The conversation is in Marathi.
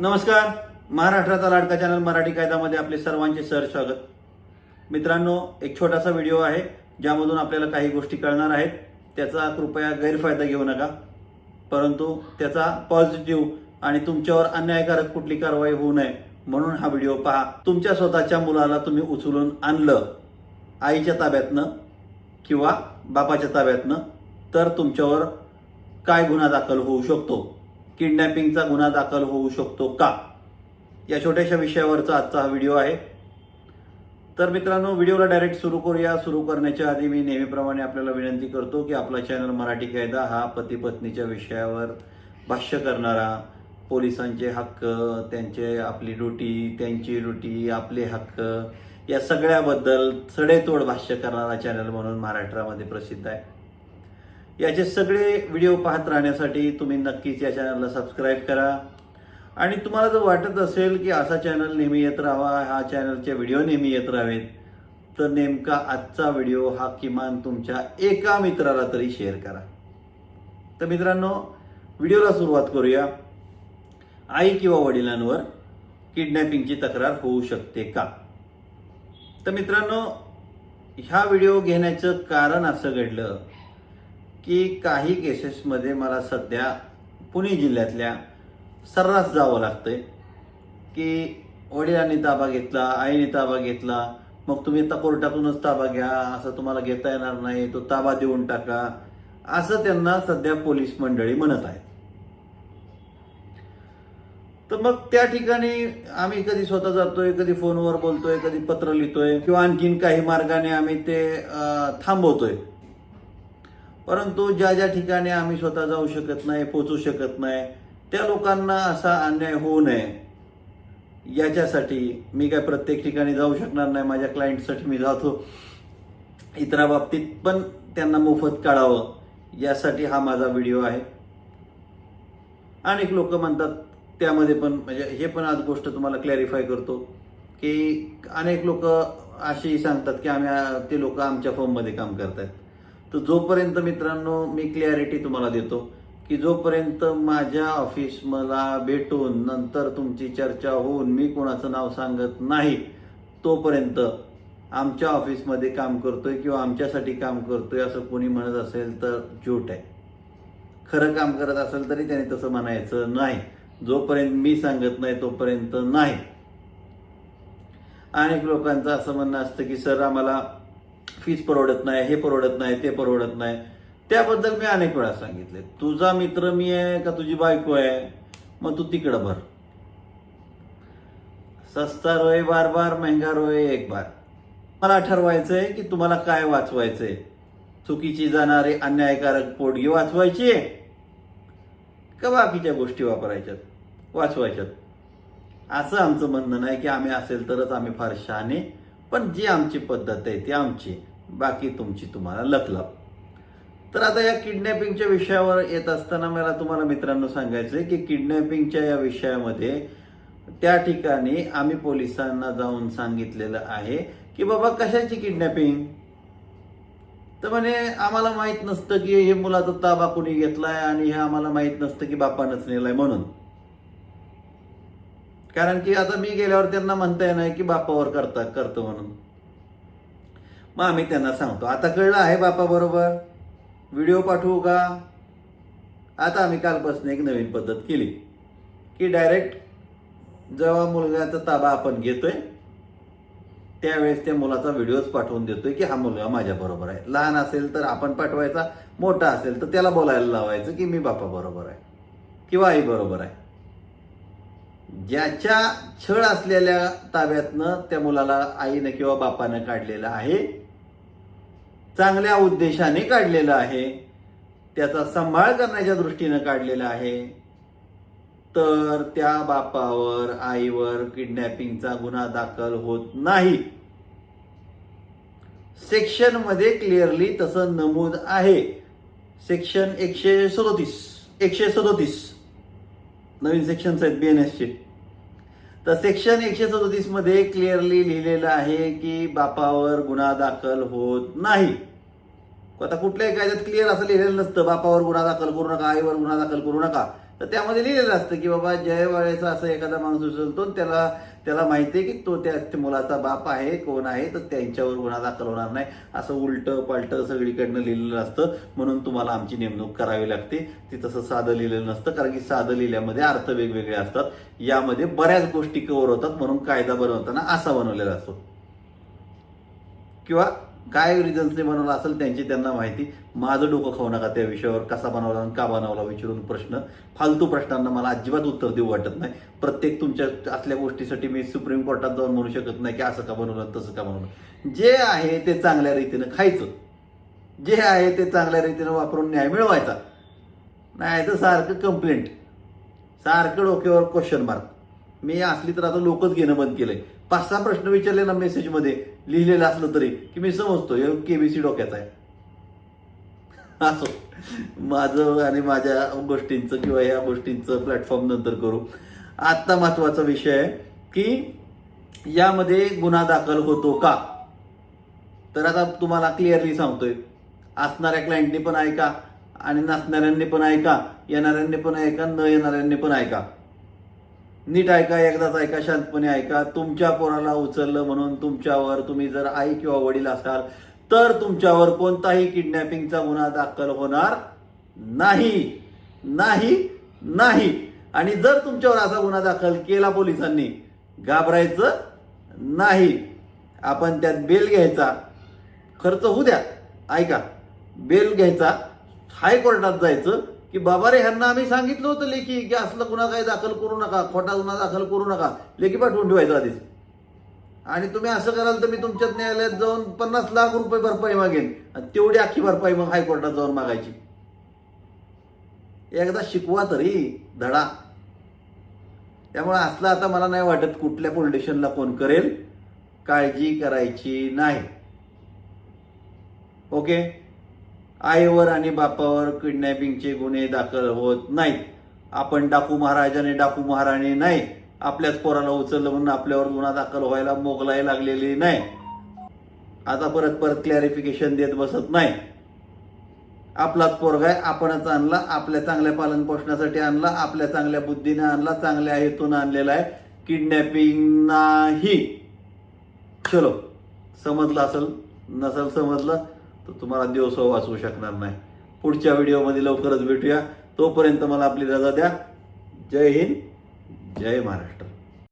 नमस्कार. महाराष्ट्राचा लाडका चॅनल मराठी कायदामध्ये आपले सर्वांचे सर स्वागत. मित्रांनो एक छोटासा व्हिडिओ आहे ज्यामधून आपल्याला काही गोष्टी कळणार आहेत. त्याचा कृपया गैरफायदा घेऊ नका. परंतु त्याचा पॉझिटिव्ह आणि तुमच्यावर अन्यायकारक कुठली कारवाई होऊ नये म्हणून हा व्हिडिओ पहा. तुमच्या स्वतःच्या मुलाला तुम्ही उचलून आणलं आईच्या ताब्यातनं किंवा बापाच्या ताब्यातनं तर तुमच्यावर काय गुन्हा दाखल होऊ शकतो? किडनॅपिंगचा गुन्हा दाखल होऊ शकतो का? या छोट्याशा विषयावरचा आजचा हा व्हिडिओ आहे. तर मित्रांनो व्हिडिओला डायरेक्ट सुरू करूया. सुरू करण्याच्या आधी मी नेहमीप्रमाणे आपल्याला विनंती करतो की आपला चॅनल मराठी कायदा हा पती पत्नीच्या विषयावर भाष्य करणारा. पोलिसांचे हक्क त्यांचे आपली ड्युटी त्यांची ड्युटी आपले हक्क या सगळ्याबद्दल सडेतोड भाष्य करणारा चॅनल म्हणून महाराष्ट्रामध्ये प्रसिद्ध आहे. याचे सगळे व्हिडिओ पाहत राहण्यासाठी तुम्ही नक्कीच या चॅनलला सबस्क्राईब करा. आणि तुम्हाला जर वाटत असेल की असा चॅनल नेहमी येत राहावा हा चॅनलचे व्हिडिओ नेहमी येत राहावेत तर नेमका आजचा व्हिडिओ हा किमान तुमच्या एका मित्राला तरी शेअर करा. तर मित्रांनो व्हिडिओला सुरुवात करूया. आई किंवा वडिलांवर किडनॅपिंगची तक्रार होऊ शकते का? तर मित्रांनो ह्या व्हिडिओ घेण्याचं कारण असं घडलं की काही केसेसमध्ये मला सध्या पुणे जिल्ह्यातल्या सर्रास जावं लागतंय. की वडिलांनी ताबा घेतला आईने ताबा घेतला मग तुम्ही आता कोर्टातूनच ताबा घ्या असं तुम्हाला घेता येणार नाही तो ताबा देऊन टाका. असं त्यांना सध्या पोलीस मंडळी म्हणत आहेत. तर मग त्या ठिकाणी आम्ही कधी स्वतः जातोय कधी फोनवर बोलतोय कधी पत्र लिहितोय किंवा आणखीन काही मार्गाने आम्ही ते थांबवतोय. परंतु ज्या ज्या ठिकाणी आम्ही स्वतः जाऊ शकत नाही पोचू शकत नाही त्या लोकांना असा अन्याय होऊ नये. याच्यासाठी मी काय प्रत्येक ठिकाणी जाऊ शकणार नाही माझ्या क्लायंटसाठी मी जातो. इतरा बाबतीत पण त्यांना मोफत काढावं यासाठी हा माझा व्हिडिओ आहे. अनेक लोक म्हणतात त्यामध्ये पण म्हणजे हे पण आज गोष्ट तुम्हाला क्लॅरिफाय करतो की अनेक लोक अशी सांगतात की आम्ही ते लोक आमच्या फॉर्ममध्ये काम करतायत. तर जोपर्यंत मित्रांनो मी क्लॅरिटी तुम्हाला देतो की जोपर्यंत माझ्या ऑफिस मला भेटून नंतर तुमची चर्चा होऊन मी कोणाचं नाव सांगत नाही तोपर्यंत आमच्या ऑफिसमध्ये काम करतोय किंवा आमच्यासाठी काम करतोय असं कोणी म्हणत असेल तर झूट आहे. खरं काम करत असेल तरी त्याने तसं म्हणायचं नाही. जोपर्यंत मी सांगत नाही तोपर्यंत नाही. अनेक लोकांचं असं म्हणणं असतं की सर आम्हाला फीज परवडत नाही हे परवडत नाही ते परवडत नाही. त्याबद्दल मी अनेक वेळा सांगितले. तुझा मित्र मी आहे का तुझी बायको आहे? मग तू तिकडं भर. सस्ता रोय बार बार महंगा रोय एक बार. मला ठरवायचंय की तुम्हाला काय वाचवायचंय? चुकीची जाणारी अन्यायकारक पोटगी वाचवायची आहे? का बाकीच्या गोष्टी वापरायच्यात? वाचवायच्यात. असं आमचं म्हणणं नाही की आम्ही असेल तरच आम्ही फार शहाणे पण जी आमची पद्धत आहे ती आमची. बाकी तुमची तुम्हाला लकलप तर आता या किडनॅपिंगच्या विषयावर येत असताना मला तुम्हाला मित्रांनो सांगायचं आहे की किडनॅपिंगच्या या विषयामध्ये त्या ठिकाणी आम्ही पोलिसांना जाऊन सांगितलेलं आहे की बाबा कशाची किडनॅपिंग? तर म्हणे आम्हाला माहीत नसतं की हे मुलाचा ताबा कुणी घेतलाय आणि हे आम्हाला माहीत नसतं की बापानंच नेलाय म्हणून. कारण की आता मी गेल्यावर त्यांना म्हणता येणार की बापावर करता करतो म्हणून. मग आम्ही त्यांना सांगतो. आता कळलं आहे बापा बरोबर? व्हिडिओ पाठवू का? आता आम्ही कालपासून एक नवीन पद्धत केली. की डायरेक्ट जेव्हा मुलगाचा ताबा आपण घेतोय त्यावेळेस त्या मुलाचा व्हिडिओच पाठवून देतोय की हा मुलगा माझ्या बरोबर आहे. लहान असेल तर आपण पाठवायचा मोठा असेल तर त्याला बोलायला लावायचं की मी बापा बरोबर आहे. किंवा आई बरोबर आहे. ज्याच्या छळ असलेल्या ताब्यातनं त्या मुलाला आईनं किंवा बापानं काढलेलं आहे चांगल्या उद्देशाने काढलेलं आहे त्याचा सांभाळ करण्याच्या दृष्टीनं काढलेलं आहे तर त्या बापावर आईवर किडनॅपिंगचा गुन्हा दाखल होत नाही. सेक्शनमध्ये क्लिअरली तसं नमूद आहे. सेक्शन एकशे सदोतीस एकशे सदोतीस. नवीन सेक्शन्स आहेत बीएनएसचे तर सेक्शन एकशे सदोतीसमध्ये क्लिअरली लिहिलेलं आहे की बापावर गुन्हा दाखल होत नाही. आता कुठल्याही कायद्यात क्लिअर असं लिहिलेलं नसतं बापावर गुन्हा दाखल करू नका आईवर गुन्हा दाखल करू नका. तर त्यामध्ये लिहिलेलं असतं की बाबा जयवाळेचा असं एखादा माणूस उचलतो त्याला त्याला माहिती आहे की तो त्या मुलाचा बाप आहे कोण आहे तर त्यांच्यावर गुन्हा दाखल होणार नाही. असं उलटं पालटं सगळीकडनं लिहिलेलं असतं. म्हणून तुम्हाला आमची नेमणूक करावी लागते. ती तसं साधं लिहिलेलं नसतं कारण की साधं लिहिल्यामध्ये अर्थ वेगवेगळे असतात. यामध्ये बऱ्याच गोष्टी कव्हर होतात म्हणून कायदा बनवताना असा बनवलेला असतो. किंवा काय रिझन्सने बनवला असेल त्यांची त्यांना माहिती. माझं डोकं खाऊ नका त्या विषयावर कसा बनवला आणि का बनवला विचारून प्रश्न. फालतू प्रश्नांना मला अजिबात उत्तर देऊ वाटत नाही. प्रत्येक तुमच्या असल्या गोष्टीसाठी मी सुप्रीम कोर्टात जाऊन म्हणू शकत नाही की असं का बनवलं तसं का बनवलं. जे आहे ते चांगल्या रीतीनं खायचं. जे आहे ते चांगल्या रीतीनं वापरून न्याय मिळवायचा. नाही तर सारखं कंप्लेंट सारखं डोक्यावर क्वेश्चन मार्क मी असली तर आता लोकच घेणं बंद केलंय. पाच सहा प्रश्न विचारले ना मेसेजमध्ये लिहिलेलं असलं तरी की मी समजतो केबीसी डोक्याचा आहे. असो. माझं आणि माझ्या गोष्टींचं किंवा या गोष्टींचं प्लॅटफॉर्म नंतर करू. आत्ता महत्त्वाचा विषय आहे की यामध्ये गुन्हा दाखल होतो का? तर आता तुम्हाला क्लिअरली सांगतोय. असणाऱ्या क्लायंटनी पण ऐका आणि नसणाऱ्यांनी पण ऐका येणाऱ्यांनी पण ऐका न येणाऱ्यांनी पण ऐका नीट ऐका एकदाच ऐका शांतपणे ऐका. तुमच्या पोराला उचललं म्हणून तुमच्यावर तुम्ही जर आई किंवा वडील असाल तर तुमच्यावर कोणताही किडनॅपिंगचा गुन्हा दाखल होणार नाही. नाही नाही. आणि जर तुमच्यावर असा गुन्हा दाखल केला पोलिसांनी घाबरायचं नाही. आपण त्यात बेल घ्यायचा. खर्च होऊ द्या. ऐका बेल घ्यायचा. हायकोर्टात जायचं. की बाबा रे ह्यांना आम्ही सांगितलं होतं लेखी की असलं गुन्हा काही दाखल करू नका खोटा गुन्हा दाखल करू नका. लेखी पाठवून ठेवायचं आधीच. आणि तुम्ही असं कराल तर मी तुमच्यात न्यायालयात जाऊन पन्नास लाख रुपये भरपाई मागेन. आणि तेवढी अख्खी भरपाई मग हायकोर्टात जाऊन मागायची. एकदा शिकवा तरी धडा. त्यामुळे असलं आता मला नाही वाटत कुठल्या पोलिटिशियनला फोन करेल. काळजी करायची नाही. ओके? आईवर आणि बापावर किडनॅपिंगचे गुन्हे दाखल होत नाहीत. आपण डाकू महाराजाने डाकू महाराणी नाही. आपल्याच पोराला उचललं म्हणून आपल्यावर गुन्हा दाखल व्हायला मोगलाई लागलेली नाही. आता परत परत क्लॅरिफिकेशन देत बसत नाही. आपलाच पोरगा आहे आपणच आणला आपल्या चांगल्या पालन पोषणासाठी आणला आपल्या चांगल्या बुद्धीने आणला चांगल्या हेतून आणलेला आहे. किडनॅपिंग नाही. चलो समजलं असेल? नसेल समजलं? तर तुम्हाला दिवस वाचवू शकणार नाही. पुढच्या व्हिडिओमध्ये लवकरच भेटूया. तोपर्यंत मला आपली रजा द्या. जय हिंद. जय महाराष्ट्र.